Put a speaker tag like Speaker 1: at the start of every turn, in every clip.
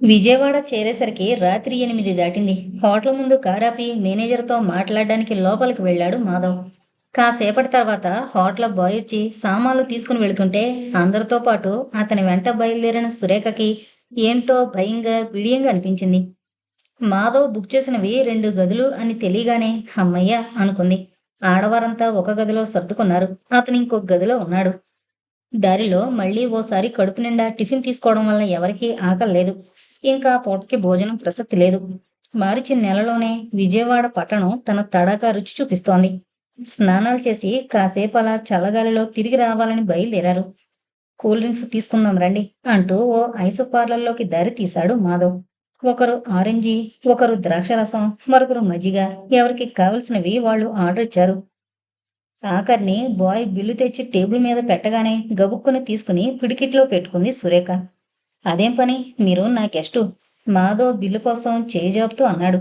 Speaker 1: విజయవాడ చేరేసరికి రాత్రి ఎనిమిది దాటింది. హోటల్ ముందు కారాపి మేనేజర్తో మాట్లాడడానికి లోపలికి వెళ్ళాడు మాధవ్. కాసేపటి తర్వాత హోటల్ బాయ్ వచ్చి సామాన్లు తీసుకుని వెళుతుంటే అందరితో పాటు అతని వెంట బయలుదేరిన సురేఖకి ఏంటో భయంగా బిడియంగా అనిపించింది. మాధవ్ బుక్ చేసినవి రెండు గదులు అని తెలియగానే అమ్మయ్య అనుకుంది. ఆడవారంతా ఒక గదిలో సర్దుకున్నారు. అతను ఇంకొక గదిలో ఉన్నాడు. దారిలో మళ్ళీ ఓసారి కడుపు నిండా టిఫిన్ తీసుకోవడం వల్ల ఎవరికీ ఆకలి లేదు. ఇంకా పూటకి భోజనం ప్రసక్తి లేదు. మార్చి నెలలోనే విజయవాడ పట్టణం తన తడాకా రుచి చూపిస్తోంది. స్నానాలు చేసి కాసేపు అలా చల్లగాలిలో తిరిగి రావాలని బయలుదేరారు. కూల్ డ్రింక్స్ తీసుకుందాం రండి అంటూ ఓ ఐసు పార్లర్లోకి దారి తీశాడు మాధవ్. ఒకరు ఆరెంజీ ఒకరు ద్రాక్షరసం మరొకరు మజ్జిగ ఎవరికి కావలసినవి వాళ్ళు ఆర్డర్ ఇచ్చారు. ఆఖరిని బాయ్ బిల్లు తెచ్చి టేబుల్ మీద పెట్టగానే గబుక్కుని తీసుకుని పిడికిట్లో పెట్టుకుంది సురేఖ. అదేం పని? మీరు నా గెస్టు. మాధవ్ బిల్లు కోసం చేజాపుతూ అన్నాడు.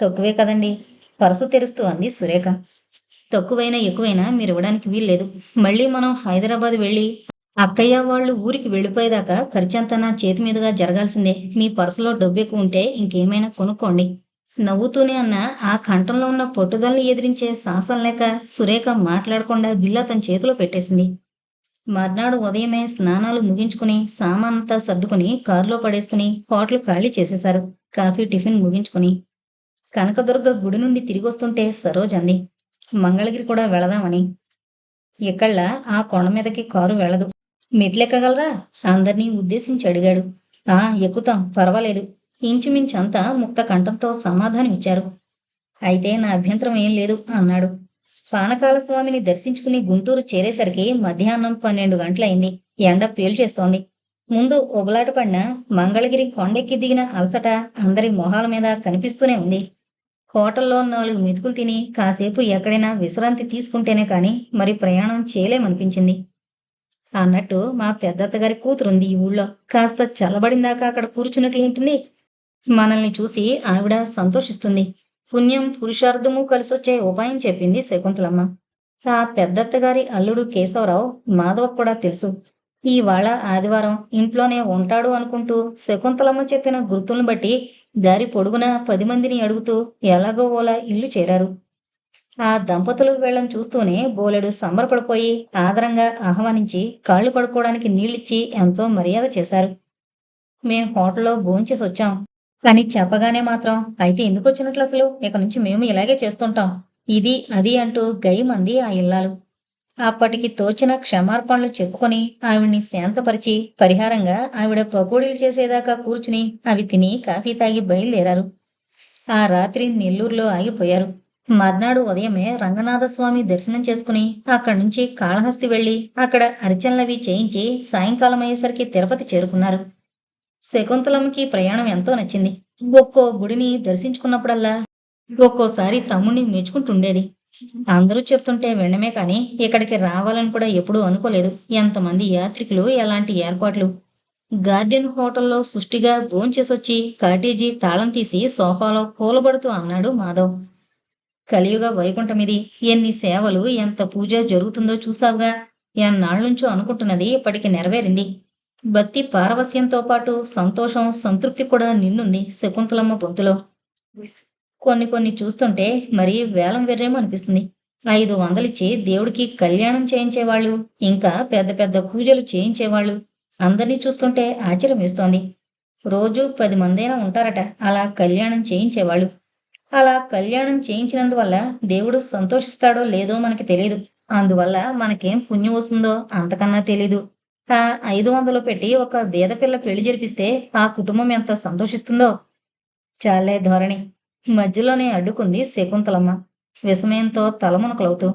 Speaker 1: తక్కువే కదండి. పరసు తెరుస్తూ అంది సురేఖ. తక్కువైనా ఎక్కువైనా మీరు ఇవ్వడానికి వీల్లేదు. మళ్ళీ మనం హైదరాబాద్ వెళ్ళి అక్కయ్య వాళ్ళు ఊరికి వెళ్ళిపోయేదాకా ఖర్చంతా నా చేతి మీదుగా జరగాల్సిందే. మీ పర్సులో డబ్బు ఎక్కువ ఉంటే ఇంకేమైనా కొనుక్కోండి. నవ్వుతూనే అన్న ఆ కంఠంలో ఉన్న పట్టుదలని ఎదిరించే సాహసం లేక సురేఖ మాట్లాడకుండా బిల్లు అతని చేతిలో పెట్టేసింది. మర్నాడు ఉదయమే స్నానాలు ముగించుకుని సామానంతా సర్దుకుని కారులో పడేసుకుని హోటల్ ఖాళీ చేసేశారు. కాఫీ టిఫిన్ ముగించుకుని కనకదుర్గ గుడి నుండి తిరిగి వస్తుంటే సరోజ్ అంది మంగళగిరి కూడా వెళదామని. ఇక్కడ ఆ కొండ మీదకి కారు వెళ్ళదు. మెట్లెక్కగలరా? అందరినీ ఉద్దేశించి అడిగాడు. ఆ ఎక్కుతాం పర్వాలేదు. ఇంచుమించు అంతా ముక్త కంఠంతో సమాధానం ఇచ్చారు అయితే నా అభ్యంతరం ఏం లేదు అన్నాడు. స్నానకాల స్వామిని దర్శించుకుని గుంటూరు చేరేసరికి మధ్యాహ్నం పన్నెండు గంటలైంది. ఎండ పేల్చేస్తోంది. ముందు ఒబలాట పడిన మంగళగిరి కొండెక్కి దిగిన అలసట అందరి మొహాల మీద కనిపిస్తూనే ఉంది. హోటల్లో నాలుగు మెతుకులు తిని కాసేపు ఎక్కడైనా విశ్రాంతి తీసుకుంటేనే కానీ మరి ప్రయాణం చేయలేమనిపించింది. అన్నట్టు మా పెద్దత్తగారి కూతురుంది ఈ ఊళ్ళో. కాస్త చల్లబడిందాక అక్కడ కూర్చున్నట్లు ఉంటుంది. మనల్ని చూసి ఆవిడ సంతోషిస్తుంది. పుణ్యం పురుషార్థము కలిసొచ్చే ఉపాయం చెప్పింది శకుంతలమ్మ. ఆ పెద్దత్తగారి అల్లుడు కేశవరావు మాధవకు కూడా తెలుసు. ఇవాళ ఆదివారం ఇంట్లోనే ఉంటాడు అనుకుంటూ శకుంతలమ్మ చెప్పిన గుర్తులను బట్టి దారి పొడుగున పది మందిని అడుగుతూ ఎలాగో ఓలా ఇల్లు చేరారు. ఆ దంపతులు వెళ్ళం చూస్తూనే బోలెడు సంబరపడిపోయి ఆదరంగా ఆహ్వానించి కాళ్ళు పడుకోవడానికి నీళ్ళిచ్చి ఎంతో మర్యాద చేశారు. మేం హోటల్లో భోంచేసి వచ్చాం కానీ చెప్పగానే మాత్రం అయితే ఎందుకు వచ్చినట్లు అసలు? ఇక నుంచి మేము ఇలాగే చేస్తుంటాం. ఇది అది అంటూ గయమంది ఆ ఇల్లాలు. అప్పటికి తోచిన క్షమార్పణలు చెప్పుకొని ఆవిడ్ని శాంతపరిచి పరిహారంగా ఆవిడ పకోడీలు చేసేదాకా కూర్చుని అవి తిని కాఫీ తాగి బయలుదేరారు. ఆ రాత్రి నెల్లూరులో ఆగిపోయారు. మర్నాడు ఉదయమే రంగనాథస్వామి దర్శనం చేసుకుని అక్కడి నుంచి కాళహస్తి వెళ్ళి అక్కడ అర్చనలవి చేయించి సాయంకాలం అయ్యేసరికి తిరుపతి చేరుకున్నారు. శకుంతలమ్మకి ప్రయాణం ఎంతో నచ్చింది. ఒక్కో గుడిని దర్శించుకున్నప్పుడల్లా ఒక్కోసారి తమ్ముణ్ణి మెచ్చుకుంటుండేది. అందరూ చెప్తుంటే వినమే కానీ ఇక్కడికి రావాలని కూడా ఎప్పుడూ అనుకోలేదు. ఎంతమంది యాత్రికులు ఎలాంటి ఏర్పాట్లు. గార్డెన్ హోటల్లో సుష్టిగా భోంచేసొచ్చి కాటేజీ తాళం తీసి సోఫాలో కూలబడుతూ అన్నాడు మాధవ్. కలియుగ వైకుంఠమిది. ఎన్ని సేవలు ఎంత పూజ జరుగుతుందో చూసావుగా. ఎన్నాళ్ళనుంచో అనుకుంటున్నది ఇప్పటికి నెరవేరింది. భక్తి పారవస్యంతో పాటు సంతోషం సంతృప్తి కూడా నిన్నుంది శకుంతలమ్మ గొంతులో కొన్ని కొన్ని చూస్తుంటే మరీ వేలం వెర్రేమో అనిపిస్తుంది. ఐదు వందలిచ్చి దేవుడికి కళ్యాణం చేయించేవాళ్ళు ఇంకా పెద్ద పెద్ద పూజలు చేయించేవాళ్ళు అందరినీ చూస్తుంటే ఆశ్చర్యం వేస్తోంది రోజు పది మందైనా ఉంటారట అలా కళ్యాణం చేయించేవాళ్ళు. అలా కళ్యాణం చేయించినందువల్ల దేవుడు సంతోషిస్తాడో లేదో మనకి తెలియదు అందువల్ల మనకేం పుణ్యం వస్తుందో అంతకన్నా తెలీదు. ఐదు వందలు పెట్టి ఒక బీదపిల్ల పెళ్ళి జరిపిస్తే ఆ కుటుంబం ఎంత సంతోషిస్తుందో. చాలే ధోరణి. మధ్యలోనే అడ్డుకుంది శకుంతలమ్మ. విస్మయంతో తలమునకలవుతూ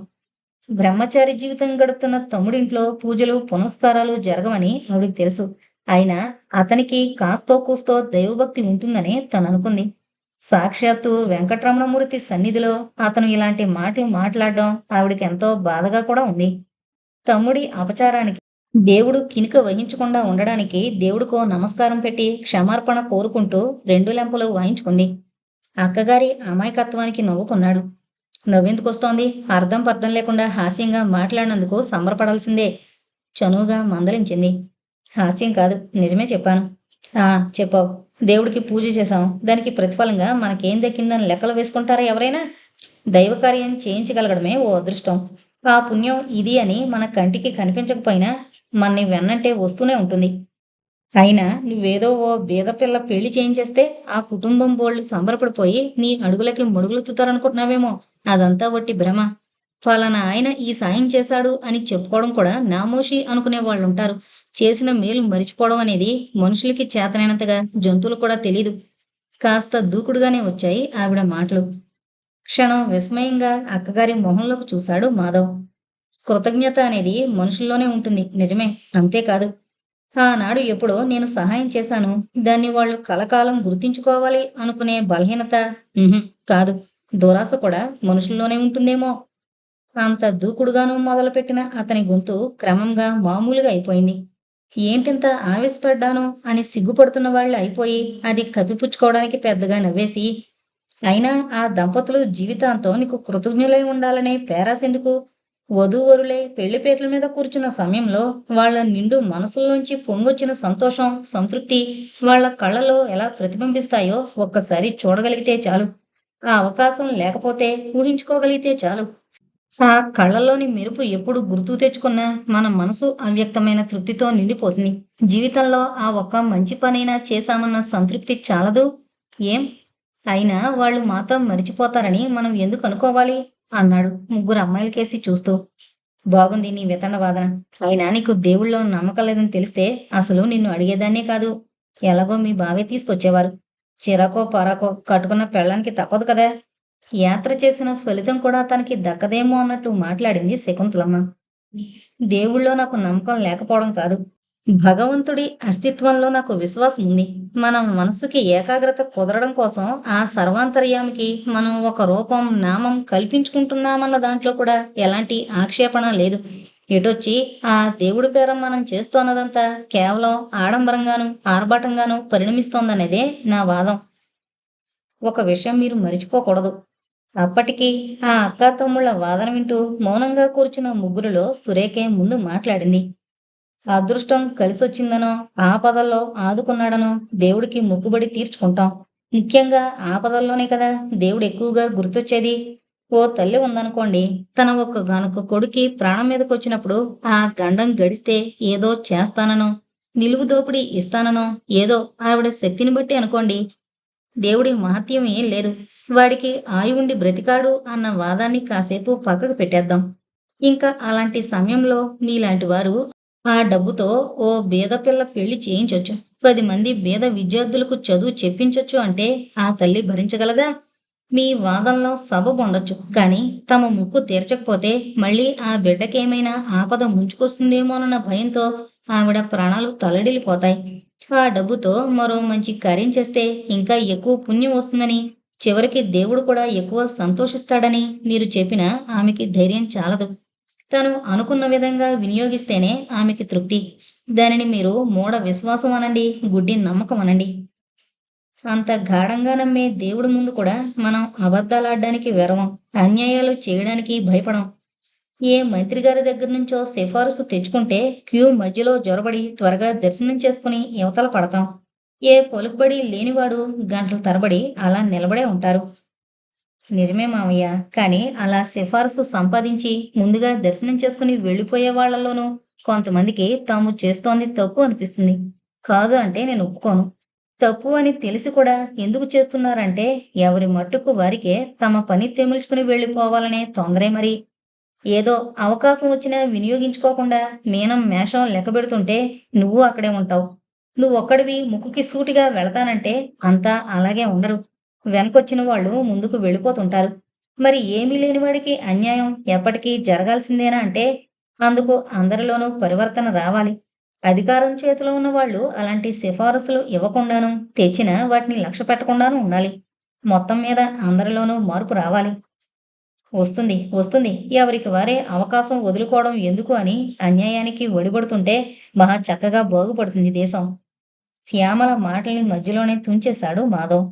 Speaker 1: బ్రహ్మచారి జీవితం గడుపుతున్న తమ్ముడింట్లో పూజలు పునస్కారాలు జరగవని ఆవిడికి తెలుసు. అయినా అతనికి కాస్తో కూస్తో దైవభక్తి ఉంటుందని తను అనుకుంది. సాక్షాత్తు వెంకటరమణమూర్తి సన్నిధిలో అతను ఇలాంటి మాటలు మాట్లాడడం ఆవిడకి ఎంతో బాధగా కూడా ఉంది. తమ్ముడి అపచారానికి దేవుడు కినుక వహించకుండా ఉండడానికి దేవుడికో నమస్కారం పెట్టి క్షమార్పణ కోరుకుంటూ రెండు లెంపలు వాయించుకుంది. అక్కగారి అమాయకత్వానికి నవ్వుకున్నాడు. నవ్వెందుకొస్తోంది అర్థం పర్థం లేకుండా హాస్యంగా మాట్లాడినందుకు సంబరపడాల్సిందే చనువుగా మందలించింది. హాస్యం కాదు నిజమే చెప్పాను. ఆ చెప్పావు. దేవుడికి పూజ చేశాం. దానికి ప్రతిఫలంగా మనకేం దక్కిందని లెక్కలు వేసుకుంటారా ఎవరైనా? దైవ కార్యం చేయించగలగడమే ఓ అదృష్టం. ఆ పుణ్యం ఇది అని మన కంటికి కనిపించకపోయినా మన్ని వెన్నంటే వస్తూనే ఉంటుంది. అయినా నువ్వేదో ఓ బీద పిల్ల పెళ్ళి చేయించేస్తే ఆ కుటుంబం బోళ్ళు సంబరపడిపోయి నీ అడుగులకి ముడుగులుతుతారనుకుంటున్నావేమో అదంతా వట్టి భ్రమ. ఫలానా ఆయన ఈ సాయం చేశాడు అని చెప్పుకోవడం కూడా నామోషి అనుకునే వాళ్ళు ఉంటారు చేసిన మేలు మరిచిపోవడం అనేది మనుషులకి చేతనైనంతగా జంతువులు కూడా తెలీదు. కాస్త దూకుడుగానే వచ్చాయి ఆవిడ మాటలు. క్షణం విస్మయంగా అక్కగారి మొహంలోకి చూశాడు మాధవ్. కృతజ్ఞత అనేది మనుషుల్లోనే ఉంటుంది. నిజమే? అంతేకాదు. ఆనాడు ఎప్పుడో నేను సహాయం చేశాను. దాన్ని వాళ్ళు కలకాలం గుర్తించుకోవాలి అనుకునే బలహీనత. కాదు. దురాశ కూడా మనుషుల్లోనే ఉంటుందేమో. అంత దూకుడుగాను మొదలుపెట్టిన అతని గొంతు క్రమంగా మామూలుగా అయిపోయింది. ఏంటింత ఆవేశపడ్డాను అని సిగ్గుపడుతున్న వాళ్ళు అయిపోయి అది కప్పిపుచ్చుకోవడానికి పెద్దగా నవ్వేసి అయినా ఆ దంపతులు జీవితాంతం నీకు కృతజ్ఞులై ఉండాలనే పేరాసెందుకు? వధూవరులే పెళ్ళిపేటల మీద కూర్చున్న సమయంలో వాళ్ళ నిండు మనసుల్లోంచి పొంగొచ్చిన సంతోషం సంతృప్తి వాళ్ళ కళ్ళలో ఎలా ప్రతిబింబిస్తాయో ఒక్కసారి చూడగలిగితే చాలు. ఆ అవకాశం లేకపోతే ఊహించుకోగలిగితే చాలు. ఆ కళ్ళలోని మెరుపు ఎప్పుడు గుర్తు తెచ్చుకున్నా మన మనసు అవ్యక్తమైన తృప్తితో నిండిపోతుంది. జీవితంలో ఆ ఒక్క మంచి పనైనా చేశామన్న సంతృప్తి చాలదు. ఏం? అయినా వాళ్ళు మాత్రం మరిచిపోతారని మనం ఎందుకు అనుకోవాలి? అన్నాడు ముగ్గురు అమ్మాయిలకేసి చూస్తూ. బాగుంది నీ వితండ వాదన. అయినా నీకు దేవుళ్ళో నమ్మకం లేదని తెలిస్తే అసలు నిన్ను అడిగేదాన్నే కాదు. ఎలాగో మీ బావే తీసుకొచ్చేవారు. చిరాకో పొరకో కట్టుకున్న పెళ్ళానికి తప్పదు కదా. యాత్ర చేసిన ఫలితం కూడా తనకి దక్కదేమో అన్నట్టు మాట్లాడింది శకుంతలమ్మ. దేవుళ్ళో నాకు నమ్మకం లేకపోవడం కాదు. భగవంతుడి అస్తిత్వంలో నాకు విశ్వాసం ఉంది. మన మనసుకి ఏకాగ్రత కుదరడం కోసం ఆ సర్వాంతర్యామికి మనం ఒక రూపం నామం కల్పించుకుంటున్నామన్న దాంట్లో కూడా ఎలాంటి ఆక్షేపణ లేదు. ఎటొచ్చి ఆ దేవుడి పేర మనం చేస్తున్నదంతా కేవలం ఆడంబరంగాను ఆర్భాటంగాను పరిణమిస్తోందనేదే నా వాదం. ఒక విషయం మీరు మరిచిపోకూడదు. అప్పటికి ఆ అక్కా తమ్ముళ్ళ వాదన వింటూ మౌనంగా కూర్చున్న ముగ్గురులో సురేఖే ముందు మాట్లాడింది. అదృష్టం కలిసొచ్చిందనో ఆపదల్లో ఆదుకున్నాడనో దేవుడికి మొక్కుబడి తీర్చుకుంటాం. ముఖ్యంగా ఆపదల్లోనే కదా దేవుడు ఎక్కువగా గుర్తొచ్చేది. ఓ తల్లి ఉందనుకోండి తన ఒక్క గనుక కొడుకి ప్రాణం మీదకి వచ్చినప్పుడు ఆ గండం గడిస్తే ఏదో చేస్తాననో నిలువు దోపిడీ ఇస్తాననో ఏదో ఆవిడ శక్తిని బట్టి అనుకోండి దేవుడి మహత్యం ఏం లేదు. వాడికి ఆయువుండి బ్రతికాడు అన్న వాదాన్ని కాసేపు పక్కకు పెట్టేద్దాం. ఇంకా అలాంటి సమయంలో మీలాంటి వారు ఆ డబ్బుతో ఓ బీద పిల్ల పెళ్ళి చేయించవచ్చు పది మంది బీద విద్యార్థులకు చదువు చెప్పించవచ్చు అంటే ఆ తల్లి భరించగలదా? మీ వాదనలో సబబు ఉండొచ్చు కానీ తమ ముక్కు తీర్చకపోతే మళ్ళీ ఆ బిడ్డకేమైనా ఆపద ముంచుకొస్తుందేమోనన్న భయంతో ఆవిడ ప్రాణాలు తలడిల్లిపోతాయి. ఆ డబ్బుతో మరో మంచి కార్యం చేస్తే ఇంకా ఎక్కువ పుణ్యం వస్తుందని చివరికి దేవుడు కూడా ఎక్కువ సంతోషిస్తాడని మీరు చెప్పినా ఆమెకి ధైర్యం చాలదు. తను అనుకున్న విధంగా వినియోగిస్తేనే ఆమెకి తృప్తి. దానిని మీరు మూఢ విశ్వాసం అనండి గుడ్డి నమ్మకం అనండి. అంత గాఢంగా నమ్మే దేవుడి ముందు కూడా మనం అబద్ధాలాడడానికి వెరవం అన్యాయాలు చేయడానికి భయపడం. ఏ మంత్రి గారి దగ్గర నుంచో సిఫారసు తెచ్చుకుంటే క్యూ మధ్యలో జొరబడి త్వరగా దర్శనం చేసుకుని యువతల పడతాం. ఏ పలుకుబడి లేనివాడు గంటల తరబడి అలా నిలబడే ఉంటారు. నిజమే మావయ్య కానీ అలా సిఫారసు సంపాదించి ముందుగా దర్శనం చేసుకుని వెళ్ళిపోయే వాళ్ళలోనూ కొంతమందికి తాము చేస్తోంది తప్పు అనిపిస్తుంది. కాదు అంటే నేను ఒప్పుకోను. తప్పు అని తెలిసి కూడా ఎందుకు చేస్తున్నారంటే ఎవరి మట్టుకు వారికే తమ పని తెమిల్చుకుని వెళ్ళిపోవాలనే తొందరే మరి. ఏదో అవకాశం వచ్చినా వినియోగించుకోకుండా మీనం మేషం లెక్క పెడుతుంటే నువ్వు అక్కడే ఉంటావు. నువ్వు ఒక్కడివి ముక్కుకి సూటిగా వెళతానంటే అంతా అలాగే ఉండరు. వెనకొచ్చిన వాళ్ళు ముందుకు వెళ్ళిపోతుంటారు. మరి ఏమీ లేని వాడికి అన్యాయం ఎప్పటికీ జరగాల్సిందేనా అంటే అందుకు అందరిలోనూ పరివర్తన రావాలి. అధికారం చేతిలో ఉన్న వాళ్ళు అలాంటి సిఫారసులు ఇవ్వకుండాను తెచ్చిన వాటిని లక్ష్య పెట్టకుండాను ఉండాలి. మొత్తం మీద అందరిలోనూ మార్పు రావాలి. వస్తుంది వస్తుంది. ఎవరికి వారే అవకాశం వదులుకోవడం ఎందుకు అని అన్యాయానికి ఒడిపడుతుంటే మహా చక్కగా బాగుపడుతుంది దేశం. శ్యామల మాటల్ని మధ్యలోనే తుంచేశాడు మాధవ్.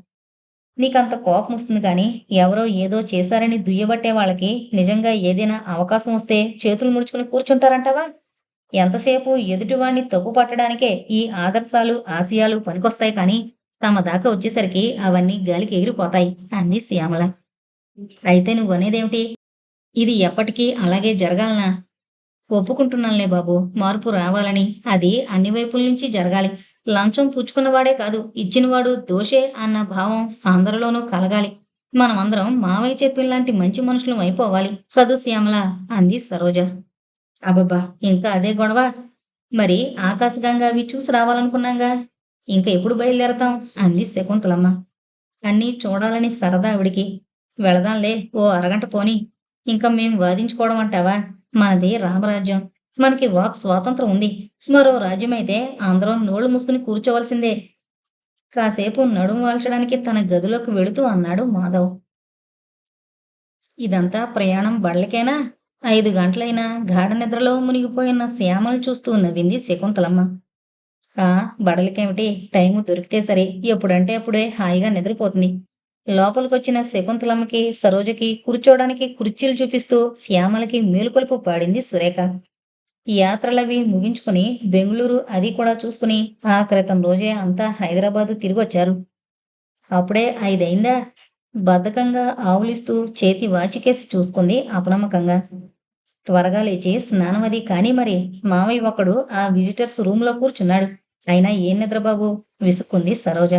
Speaker 1: నీకంత కోపం వస్తుంది కానీ ఎవరో ఏదో చేశారని దుయ్యబట్టే వాళ్ళకి నిజంగా ఏదైనా అవకాశం వస్తే చేతులు ముడుచుకుని కూర్చుంటారంటావా? ఎంతసేపు ఎదుటివాణ్ణి తప్పు పట్టడానికే ఈ ఆదర్శాలు ఆశయాలు పనికొస్తాయి కానీ తమ దాకా వచ్చేసరికి అవన్నీ గాలికి ఎగిరిపోతాయి అంది శ్యామల. అయితే నువ్వు అనేదేమిటి ఇది ఎప్పటికీ అలాగే జరగాలనా? ఒప్పుకుంటున్నానులే బాబు మార్పు రావాలని. అది అన్ని వైపుల నుంచి జరగాలి. లంచం పుచ్చుకున్నవాడే కాదు ఇచ్చినవాడు దోషే అన్న భావం అందరిలోనూ కలగాలి. మనమందరం మావయ్య చెప్పిన లాంటి మంచి మనుషులం అయిపోవాలి. కదూ శ్యామల? అంది సరోజ. అబ్బబ్బా ఇంకా అదే గొడవ? మరి ఆకాశగంగా అవి చూసి రావాలనుకున్నాగా? ఇంకా ఎప్పుడు బయలుదేరతాం? అంది శకుంతలమ్మ. అన్నీ చూడాలని సరదా ఆవిడికి. వెళదాంలే ఓ అరగంట పోని. ఇంకా మేం వాదించుకోవడం అంటావా? మనది రామరాజ్యం. మనకి వాక్ స్వాతంత్రం ఉంది. మరో రాజ్యమైతే ఆంధ్రం నోళ్ళు మూసుకుని కూర్చోవలసిందే. కాసేపు నడుము వాల్చడానికి తన గదిలోకి వెళుతూ అన్నాడు మాధవ్. ఇదంతా ప్రయాణం బళ్ళకేనా? ఐదు గంటలైనా గాఢ నిద్రలో మునిగిపోయిన శ్యామలు చూస్తూ నవ్వింది శకుంతలమ్మ. ఆ బడలకేమిటి? టైము దొరికితే సరే ఎప్పుడంటే అప్పుడే హాయిగా నిద్రపోతుంది. లోపలికొచ్చిన శకుంతలమ్మకి సరోజకి కూర్చోడానికి కుర్చీలు చూపిస్తూ శ్యామలకి మేలుకొలుపు పాడింది సురేఖ. యాత్రలవి ముగించుకుని బెంగళూరు అది కూడా చూసుకుని ఆ క్రితం రోజే అంతా హైదరాబాదు తిరిగొచ్చారు. అప్పుడే ఐదైందా బద్ధకంగా ఆవులిస్తూ చేతి వాచికేసి చూసుకుంది అపనమ్మకంగా. త్వరగా లేచి స్నానం అది కానీ మరి మావయ్య ఒకడు ఆ విజిటర్స్ రూమ్లో కూర్చున్నాడు. అయినా ఏం నిద్రబాబు? విసుక్కుంది సరోజ.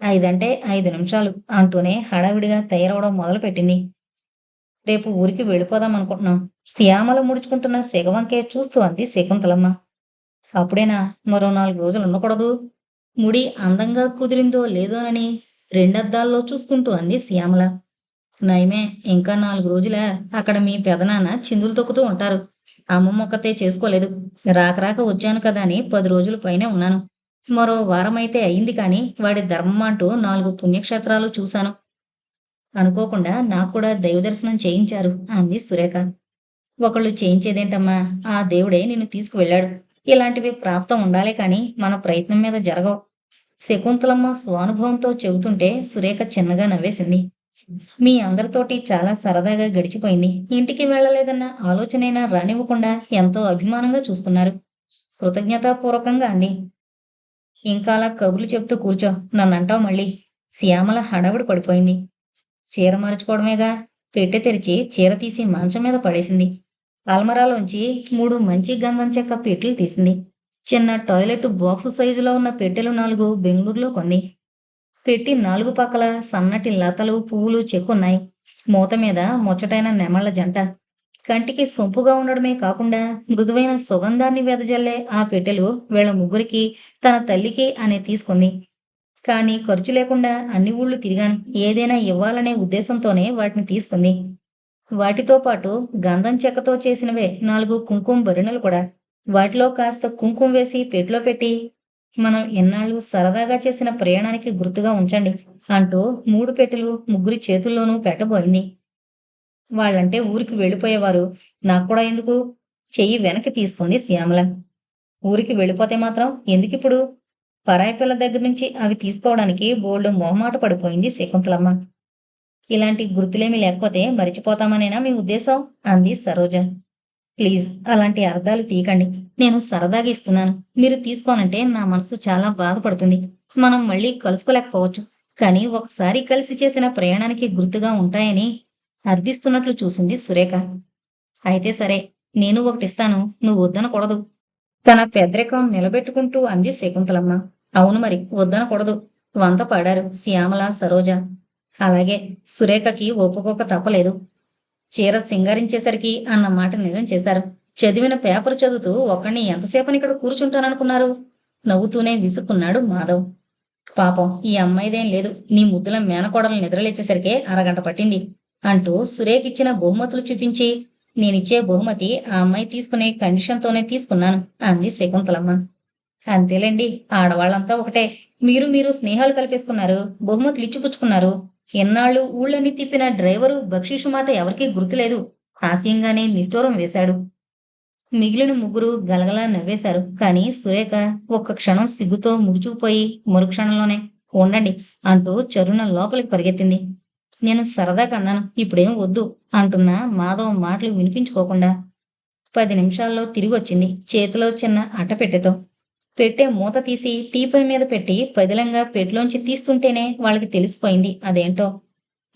Speaker 1: ఐదంటే ఐదు నిమిషాలు అంటూనే హడావిడిగా తయారవడం మొదలుపెట్టింది. రేపు ఊరికి వెళ్ళిపోదాం అనుకుంటున్నాం శ్యామల ముడుచుకుంటున్న సిగవంకే చూస్తూ అంది శకుంతలమ్మ. అప్పుడేనా మరో నాలుగు రోజులు ఉండకూడదు? ముడి అందంగా కుదిరిందో లేదోనని రెండద్దాల్లో చూసుకుంటూ అంది శ్యామల. నయమే ఇంకా నాలుగు రోజులా అక్కడ మీ పెదనాన్న చిందులు తొక్కుతూ ఉంటారు. అమ్మమ్మ ఒక్కతే చేసుకోలేదు. రాక రాక వచ్చాను కదా అని పది రోజుల పైనే ఉన్నాను. మరో వారమైతే అయింది కానీ వాడి ధర్మం అంటూ నాలుగు పుణ్యక్షేత్రాలు చూశాను. అనుకోకుండా నాకు కూడా దైవదర్శనం చేయించారు అంది సురేఖ. ఒకళ్ళు చేయించేదేంటమ్మా? ఆ దేవుడే నిన్ను తీసుకువెళ్ళాడు. ఇలాంటివి ప్రాప్తం ఉండాలి కానీ మన ప్రయత్నం మీద జరగవు. శకుంతలమ్మ స్వానుభవంతో చెబుతుంటే సురేఖ చిన్నగా నవ్వేసింది. మీ అందరితోటి చాలా సరదాగా గడిచిపోయింది. ఇంటికి వెళ్ళలేదన్న ఆలోచనైనా రానివ్వకుండా ఎంతో అభిమానంగా చూసుకున్నారు. కృతజ్ఞతాపూర్వకంగా అంది. ఇంకా అలా కబుర్లు చెప్తూ కూర్చో నన్నంటావు మళ్ళీ. శ్యామల హడావిడి పడిపోయింది. చీర మార్చుకోవడమేగా? పెట్టె తెరిచి చీర తీసి మంచం మీద పడేసింది. అల్మరాలోంచి మూడు మంచి గంధం చెక్క పెట్టెలు తీసింది. చిన్న టాయిలెట్ బాక్స్ సైజులో ఉన్న పెట్టెలు నాలుగు బెంగళూరులో కొంది పెట్టి నాలుగు పక్కల సన్నటి లతలు పువ్వులు చెక్కున్నాయి. మూత మీద ముచ్చటైన నెమళ్ళ జంట. కంటికి సొంపుగా ఉండడమే కాకుండా మృదువైన సుగంధాన్ని వెదజల్లే ఆ పెట్టెలు వీళ్ళ ముగ్గురికి తన తల్లికి అనే తీసుకుంది. కానీ ఖర్చు లేకుండా అన్ని ఊళ్ళు తిరిగాను. ఏదైనా ఇవ్వాలనే ఉద్దేశంతోనే వాటిని తీసుకుంది. వాటితో పాటు గంధం చెక్కతో చేసినవే నాలుగు కుంకుమ బరిణలు కూడా. వాటిలో కాస్త కుంకుమ వేసి పెట్లో పెట్టి మనం ఎన్నాళ్ళు సరదాగా చేసిన ప్రయాణానికి గుర్తుగా ఉంచండి అంటూ మూడు పెట్టెలు ముగ్గురి చేతుల్లోనూ పెట్టబోయింది. వాళ్ళంటే ఊరికి వెళ్ళిపోయేవారు. నాకు కూడా ఎందుకు? చెయ్యి వెనక్కి తీసుకుంది శ్యామల. ఊరికి వెళ్ళిపోతే మాత్రం ఎందుకిప్పుడు? పరాయి పిల్ల దగ్గర నుంచి అవి తీసుకోవడానికి బోల్డు మొహమాట పడిపోయింది శకుంతలమ్మ. ఇలాంటి గుర్తులేమీ లేకపోతే మరిచిపోతామనేనా మీ ఉద్దేశం? అంది సరోజ. ప్లీజ్ అలాంటి అర్థాలు తీయకండి. నేను సరదాగా ఇస్తున్నాను. మీరు తీసుకోనంటే నా మనసు చాలా బాధపడుతుంది. మనం మళ్ళీ కలుసుకోలేకపోవచ్చు. కానీ ఒకసారి కలిసి చేసిన ప్రయాణానికి గుర్తుగా ఉంటాయని అర్థిస్తున్నట్లు చూసింది సురేఖ. అయితే సరే నేను ఒకటిస్తాను నువ్వు వద్దనకూడదు. తన పెద్దరికం నిలబెట్టుకుంటూ అంది శకుంతలమ్మ. అవును మరి వద్దనకూడదు. వంత పడారు శ్యామల సరోజ. అలాగే సురేఖకి ఒప్పుకోక తప్పలేదు. చీర సింగారించేసరికి అన్న మాట నిజం చేశారు. చదివిన పేపర్ చదువుతూ ఒకడిని ఎంతసేపని ఇక్కడ కూర్చుంటాననుకున్నారు? నవ్వుతూనే విసుక్కున్నాడు మాధవ్. పాపం ఈ అమ్మాయిదేం లేదు. నీ ముద్దుల మేనకోడలు నిద్రలేచేసరికే అరగంట పట్టింది అంటూ సురేఖ్ ఇచ్చిన బహుమతులు చూపించి నేనిచ్చే బహుమతి ఆ అమ్మాయి తీసుకునే కండిషన్తోనే తీసుకున్నాను అంది శకుంతలమ్మ. అంతేలేండి ఆడవాళ్ళంతా ఒకటే. మీరు మీరు స్నేహాలు కలిపేసుకున్నారు బహుమతులు ఇచ్చిపుచ్చుకున్నారు ఎన్నాళ్ళు ఊళ్ళని తిప్పిన డ్రైవరు బక్షీషు మాట ఎవరికీ గుర్తులేదు. హాస్యంగానే నిట్టూరం వేశాడు. మిగిలిన ముగ్గురు గలగలా నవ్వేశారు. కానీ సురేఖ ఒక్క క్షణం సిగ్గుతో ముడుచుకుపోయి మరుక్షణంలోనే ఉండండి అంటూ చరుణ లోపలికి పరిగెత్తింది. నేను సరదాగా అన్నాను ఇప్పుడేం వద్దు అంటున్న మాధవ మాటలు వినిపించుకోకుండా పది నిమిషాల్లో తిరిగి వచ్చింది చేతిలో చిన్న అట్టపెట్టెతో. పెట్టే మూత తీసి టీపై మీద పెట్టి పదిలంగా పెట్టులోంచి తీస్తుంటేనే వాళ్ళకి తెలిసిపోయింది అదేంటో.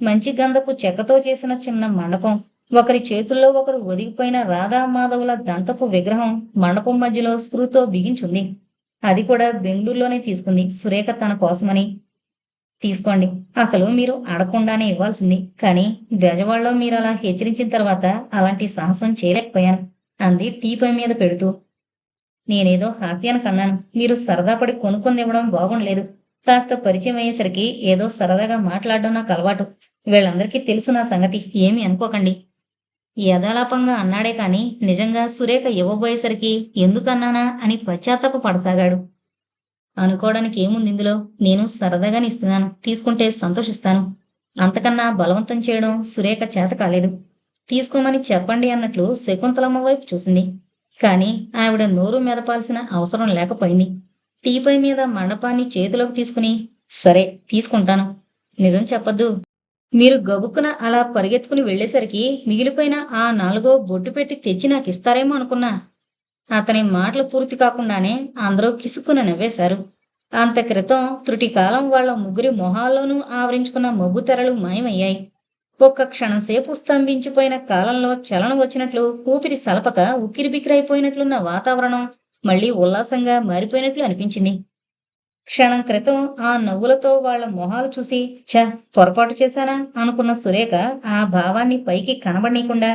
Speaker 1: మంచి గంధపు చెక్కతో చేసిన చిన్న మండపం. ఒకరి చేతుల్లో ఒకరు ఒదిగిపోయిన రాధా మాధవుల దంతపు విగ్రహం మండపం మధ్యలో స్క్రూతో బిగించుంది. అది కూడా బెంగళూరులోనే తీసుకుంది సురేఖ తన కోసమని. తీసుకోండి అసలు మీరు అడగకుండానే ఇవ్వాల్సింది. కానీ బెజవాడలో మీరు అలా హెచ్చరించిన తర్వాత అలాంటి సాహసం చేయలేకపోయాను. అంది టీపై మీద పెడుతూ. నేనేదో హాస్యానికి అన్నాను మీరు సరదా పడి ఇవ్వడం బాగుండలేదు. కాస్త పరిచయం అయ్యేసరికి ఏదో సరదాగా మాట్లాడడం నాకు అలవాటు. వీళ్ళందరికీ తెలుసు నా సంగతి. ఏమి అనుకోకండి. యథాలాపంగా అన్నాడే కాని నిజంగా సురేఖ ఇవ్వబోయేసరికి ఎందుకన్నానా అని పశ్చాత్తాప పడసాగాడు. అనుకోవడానికి ఏముంది ఇందులో? నేను సరదాగానే ఇస్తున్నాను తీసుకుంటే సంతోషిస్తాను. అంతకన్నా బలవంతం చేయడం సురేఖ చేత కాలేదు. తీసుకోమని చెప్పండి అన్నట్లు శకుంతలమ్మ వైపు చూసింది. కాని ఆవిడ నోరు మెదపాల్సిన అవసరం లేకపోయింది. టీపై మీద మండపాన్ని చేతిలోకి తీసుకుని సరే తీసుకుంటాను. నిజం చెప్పద్దు. మీరు గబుక్కున అలా పరిగెత్తుకుని వెళ్ళేసరికి మిగిలిపోయిన ఆ నాలుగో బొట్టు పెట్టి తెచ్చి నాకు ఇస్తారేమో అనుకున్నా. అతని మాటలు పూర్తి కాకుండానే అందరూ కిసుక్కున నవ్వేశారు. అంత క్రితం త్రుటికాలం వాళ్ళ ముగ్గురి మొహాల్లోనూ ఆవరించుకున్న మబ్బు తెరలు మాయమయ్యాయి. ఒక్క క్షణం సేపు స్తంభించిపోయిన కాలంలో చలనం వచ్చినట్లు ఊపిరి సలపక ఉక్కిరిబిక్కిరైపోయినట్లున్న వాతావరణం మళ్ళీ ఉల్లాసంగా మారిపోయినట్లు అనిపించింది. క్షణం క్రితం ఆ నవ్వులతో వాళ్ళ మొహాలు చూసి ఛ పొరపాటు చేశానా? అనుకున్న సురేఖ ఆ భావాన్ని పైకి కనబడనీయకుండా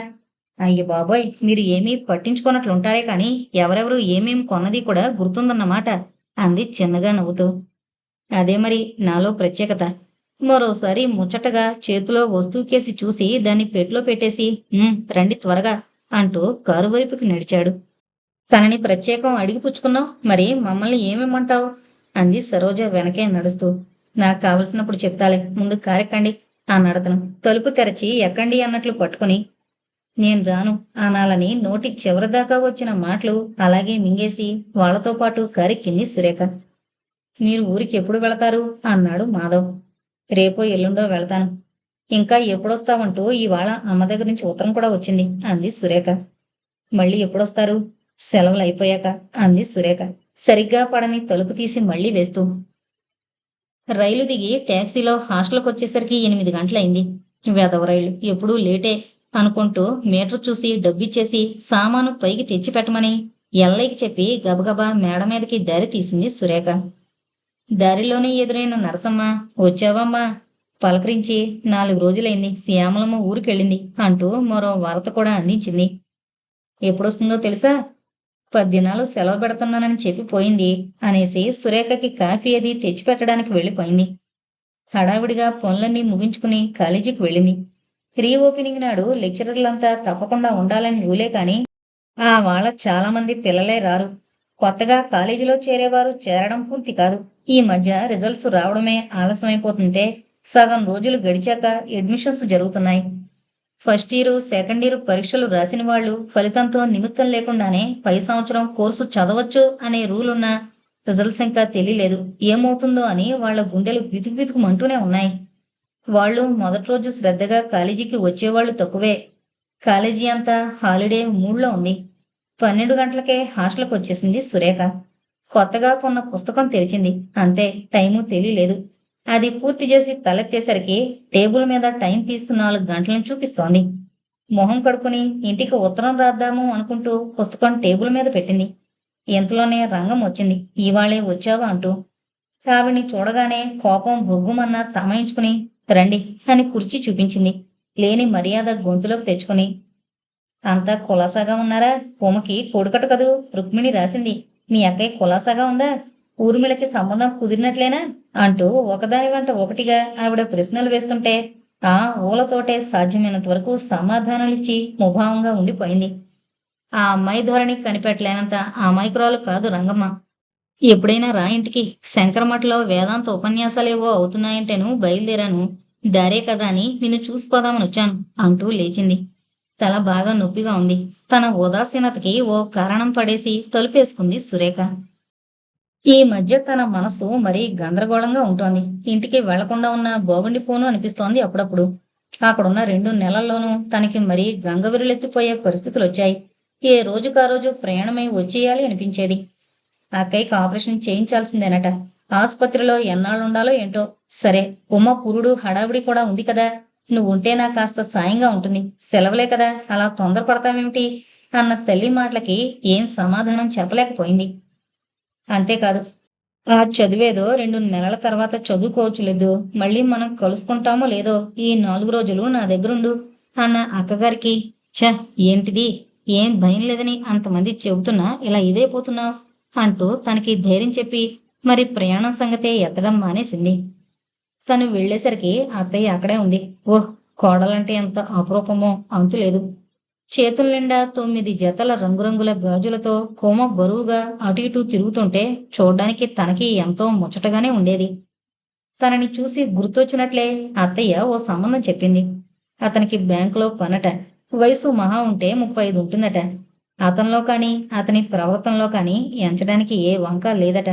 Speaker 1: అయ్య బాబోయ్ మీరు ఏమీ పట్టించుకున్నట్లుంటారే కాని ఎవరెవరు ఏమేం కొన్నది కూడా గుర్తుందన్నమాట అంది చిన్నగా నవ్వుతూ. అదే మరి నాలో ప్రత్యేకత. మరోసారి ముచ్చటగా చేతిలో వస్తువుకేసి చూసి దాన్ని పెట్లో పెట్టేసి రండి త్వరగా అంటూ కారు వైపుకి నడిచాడు. తనని ప్రత్యేకం అడిగి పుచ్చుకున్నావు? మరి మమ్మల్ని ఏమేమంటావు? అంది సరోజ వెనకే నడుస్తూ. నాకు కావలసినప్పుడు చెప్తాలే ముందు కారెక్కండి అన్నాడతను తలుపు తెరచి ఎక్కండి అన్నట్లు పట్టుకుని నేను రాను అనాలని నోటి చివరిదాకా వచ్చిన మాటలు అలాగే మింగేసి వాళ్ళతో పాటు కారెక్కింది సురేఖ. మీరు ఊరికి ఎప్పుడు వెళతారు? అన్నాడు మాధవ్. రేపో ఎల్లుండో వెళతాను. ఇంకా ఎప్పుడొస్తావంటూ ఇవాళ అమ్మ దగ్గర నుంచి ఉత్తరం కూడా వచ్చింది అంది సురేఖ. మళ్ళీ ఎప్పుడొస్తారు? సెలవులు అయిపోయాక అంది సురేఖ. సరిగ్గా పడని తలుపు తీసి మళ్ళీ వేస్తూ. రైలు దిగి ట్యాక్సీలో హాస్టల్కి వచ్చేసరికి ఎనిమిది గంటలైంది. వేదవ రైలు ఎప్పుడూ లేటే అనుకుంటూ మీటర్ చూసి డబ్బిచ్చేసి సామాను పైకి తెచ్చి పెట్టమని ఎల్లయ్యకి చెప్పి గబగబా మేడ మీదకి దారి తీసింది సురేఖ. దారిలోనే ఎదురైన నరసమ్మ వచ్చావమ్మా పలకరించి నాలుగు రోజులైంది శ్యామలమ్మ ఊరికెళ్ళింది అంటూ మరో వార్త కూడా అందించింది. ఎప్పుడొస్తుందో తెలుసా? పద్దినాలు సెలవు పెడుతున్నానని చెప్పిపోయింది అనేసి సురేఖకి కాఫీ అది తెచ్చిపెట్టడానికి వెళ్ళిపోయింది. హడావిడిగా పనులన్నీ ముగించుకుని కాలేజీకి వెళ్ళింది. రీ ఓపెనింగ్ నాడు లెక్చరర్లంతా తప్పకుండా ఉండాలని రూలే కానీ ఆ వాళ్ళ చాలామంది పిల్లలే రారు. కొత్తగా కాలేజీలో చేరేవారు చేరడం పూర్తి కాదు. ఈ మధ్య రిజల్ట్స్ రావడమే ఆలస్యమైపోతుంటే సగం రోజులు గడిచాక అడ్మిషన్స్ జరుగుతున్నాయి. ఫస్ట్ ఇయర్ సెకండ్ ఇయర్ పరీక్షలు రాసిన వాళ్ళు ఫలితంతో నిమిత్తం లేకుండానే పై సంవత్సరం కోర్సు చదవచ్చు అనే రూల్ ఉన్న రిజల్ట్స్ ఇంకా తెలియలేదు. ఏమవుతుందో అని వాళ్ళ గుండెలు బితుకు బితుకుమంటూనే ఉన్నాయి. వాళ్ళు మొదటి రోజు శ్రద్ధగా కాలేజీకి వచ్చేవాళ్ళు తక్కువే. కాలేజీ అంతా హాలిడే మూడ్లో ఉంది. పన్నెండు గంటలకే హాస్టల్కి వచ్చేసింది సురేఖ. కొత్తగా కొన్న పుస్తకం తెరిచింది. అంతే టైము తెలియలేదు. అది పూర్తి చేసి తలెత్తేసరికి టేబుల్ మీద టైం పీస్తు నాలుగు గంటలను చూపిస్తోంది. మొహం కడుక్కుని ఇంటికి ఉత్తరం రాద్దాము అనుకుంటూ పుస్తకం టేబుల్ మీద పెట్టింది. ఇంతలోనే రంగం వచ్చింది. ఇవాళే వచ్చావా అంటూ. ఆవిడ్ని చూడగానే కోపం బొగ్గుమన్నా తమాయించుకుని రండి అని కుర్చీ చూపించింది. లేని మర్యాద గొంతులోకి తెచ్చుకుని అంతా కులాసాగా ఉన్నారా? ఉమకి కొడుకట కదూ? రుక్మిణి రాసింది. మీ అక్కయ్య కులాసాగా ఉందా? ఊర్మిళకి సంబంధం కుదిరినట్లేనా? అంటూ ఒకదాని వెంట ఒకటిగా ఆవిడ ప్రశ్నలు వేస్తుంటే ఆ ఊలతోటే సాధ్యమైనంత వరకు సమాధానాలిచ్చి ముభావంగా ఉండిపోయింది. ఆ అమ్మాయి ధోరణి కనిపెట్టలేనంత అమాయకురాలు కాదు రంగమ్మ. ఎప్పుడైనా రా ఇంటికి. శంకరమఠలో వేదాంత ఉపన్యాసాలేవో అవుతున్నాయంటేను బయలుదేరాను. దారే కదా అని నిన్ను చూసిపోదామని వచ్చాను అంటూ లేచింది. తల బాగా నొప్పిగా ఉంది. తన ఉదాసీనతకి ఓ కారణం పడేసి తలుపేసుకుంది సురేఖ. ఈ మధ్య తన మనసు మరీ గందరగోళంగా ఉంటోంది. ఇంటికి వెళ్ళకుండా ఉన్న బోబండిపోను అనిపిస్తోంది అప్పుడప్పుడు. అక్కడున్న రెండు నెలల్లోనూ తనకి మరీ గంగవిరులెత్తిపోయే పరిస్థితులు వచ్చాయి ఏ రోజుకా రోజు ప్రయాణమై వచ్చేయాలి అనిపించేది. అక్కయ్యకి ఆపరేషన్ చేయించాల్సిందేనట. ఆసుపత్రిలో ఎన్నాళ్ళుండాలో ఏంటో. సరే ఉమ్మ పురుడు హడావిడి కూడా ఉంది కదా. నువ్వు ఉంటే నాకు కాస్త సాయంగా ఉంటుంది. సెలవులే కదా అలా తొందరపడతావేమిటి? అన్న తల్లి మాటలకి ఏం సమాధానం చెప్పలేకపోయింది. అంతేకాదు ఆ చదివేదో రెండు నెలల తర్వాత చదువుకోవచ్చులేదు మళ్ళీ మనం కలుసుకుంటామో లేదో ఈ నాలుగు రోజులు నా దగ్గరుండు అన్న అక్కగారికి ఛ ఏంటిది? ఏం భయం లేదని అంతమంది చెబుతున్నా ఇలా ఇదైపోతున్నావు అంటూ తనకి ధైర్యం చెప్పి మరి ప్రయాణం సంగతే ఎత్తడం మానేసింది. తను వెళ్ళేసరికి అత్తయ్య అక్కడే ఉంది. ఓహ్ కోడలంటే ఎంత అపురూపమో అంతులేదు చేతుల నిండా తొమ్మిది జతల రంగురంగుల గాజులతో కోమ బరువుగా అటు ఇటు తిరుగుతుంటే చూడ్డానికి తనకి ఎంతో ముచ్చటగానే ఉండేది. తనని చూసి గుర్తొచ్చినట్లే అత్తయ్య ఓ సంబంధం చెప్పింది. అతనికి బ్యాంకులో పనట. వయసు మహా ఉంటే ముప్పై ఐదు ఉంటుందట. అతనిలో కానీ అతని ప్రవర్తనలో కానీ ఎంచడానికి ఏ వంక లేదట.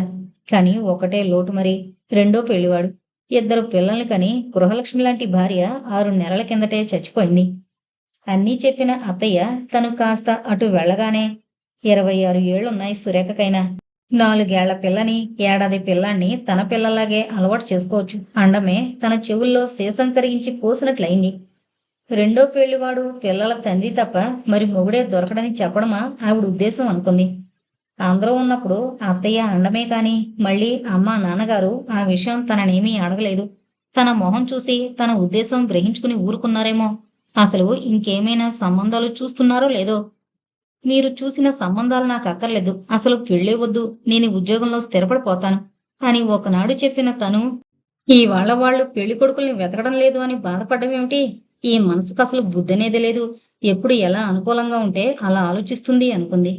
Speaker 1: కానీ ఒకటే లోటు మరి రెండో పెళ్ళివాడు ఇద్దరు పిల్లల్ని కని గృహలక్ష్మి లాంటి భార్య ఆరు నెలల కిందటే చచ్చిపోయింది. అన్నీ చెప్పిన అత్తయ్య తను కాస్త అటు వెళ్ళగానే ఇరవై ఆరు ఏళ్ళున్నాయి సురేఖకైనా. నాలుగేళ్ళ పిల్లని ఏడాది పిల్లాన్ని తన పిల్లలాగే అలవాటు చేసుకోవచ్చు. అండమే తన చెవుల్లో సీసం కరిగించి పోసినట్లయింది. రెండో పెళ్ళివాడు పిల్లల తండ్రి తప్ప మరి మొగుడే దొరకడని చెప్పడమా ఆవిడ ఉద్దేశం అనుకుంది. ఆంధ్రం ఉన్నప్పుడు అత్తయ్య అండమే కాని మళ్ళీ అమ్మ నాన్నగారు ఆ విషయం తననేమీ అడగలేదు. తన మొహం చూసి తన ఉద్దేశం గ్రహించుకుని ఊరుకున్నారేమో. అసలు ఇంకేమైనా సంబంధాలు చూస్తున్నారో లేదో? మీరు చూసిన సంబంధాలు నాకు అక్కర్లేదు. అసలు పెళ్ళే వద్దు. నేను ఉద్యోగంలో స్థిరపడిపోతాను. అని ఒకనాడు చెప్పిన తను ఇవాళ వాళ్ళు పెళ్ళి కొడుకుల్ని వెతకడం లేదు అని బాధపడడం ఏమిటి? ఈ మనసుకు అసలు బుద్ధనేది లేదు. ఎప్పుడు ఎలా అనుకూలంగా ఉంటే అలా ఆలోచిస్తుంది అనుకుంది.